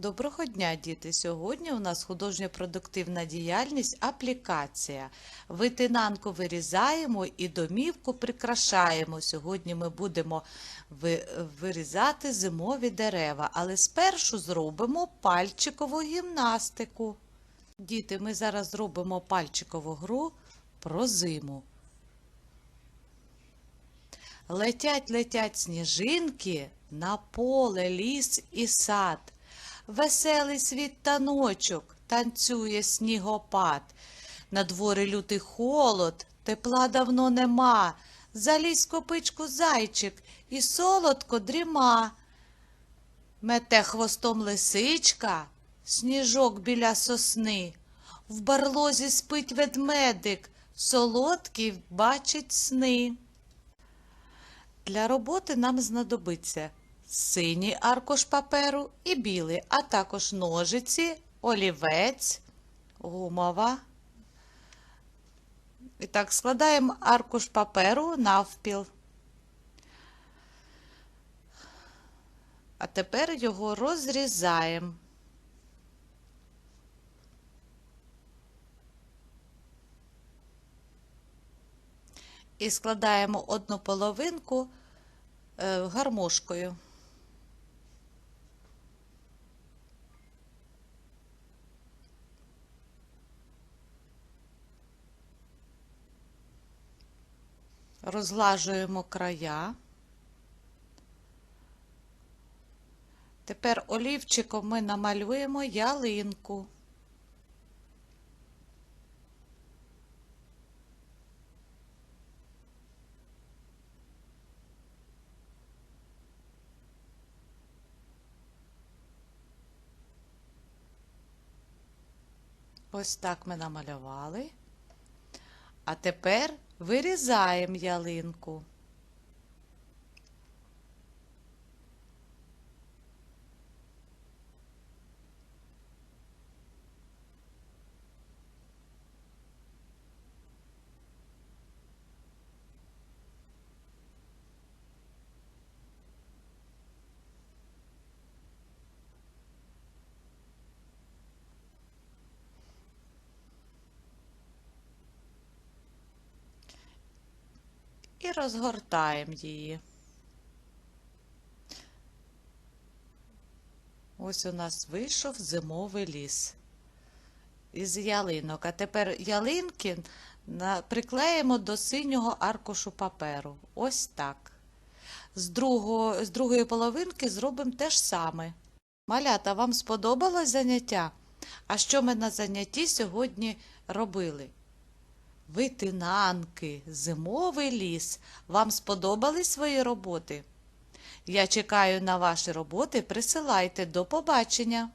Доброго дня, діти! Сьогодні у нас художньо-продуктивна діяльність аплікація. Витинанку вирізаємо і домівку прикрашаємо. Сьогодні ми будемо вирізати зимові дерева, але спершу зробимо пальчикову гімнастику. Діти, ми зараз зробимо пальчикову гру про зиму. Летять, летять сніжинки на поле, ліс і сад. Веселий світ таночок, танцює снігопад. На дворі лютий холод, тепла давно нема. Залізь копичку зайчик і солодко дріма. Мете хвостом лисичка, сніжок біля сосни. В барлозі спить ведмедик, солодкий бачить сни. Для роботи нам знадобиться синій аркуш паперу і білий, а також ножиці, олівець, гумова. І так, складаємо аркуш паперу навпіл. А тепер його розрізаємо. І складаємо одну половинку е, гармошкою. Розглажуємо края. Тепер олівчиком ми намалюємо ялинку. Ось так ми намалювали. А тепер вирізаємо ялинку. І розгортаємо її. Ось у нас вийшов зимовий ліс із ялинок. А тепер ялинки приклеїмо до синього аркушу паперу. Ось так. З, другого, з другої половинки зробимо те ж саме. Малята, вам сподобалось заняття? А що ми на занятті сьогодні робили? Витинанки, зимовий ліс. Вам сподобались свої роботи? Я чекаю на ваші роботи. Присилайте. До побачення!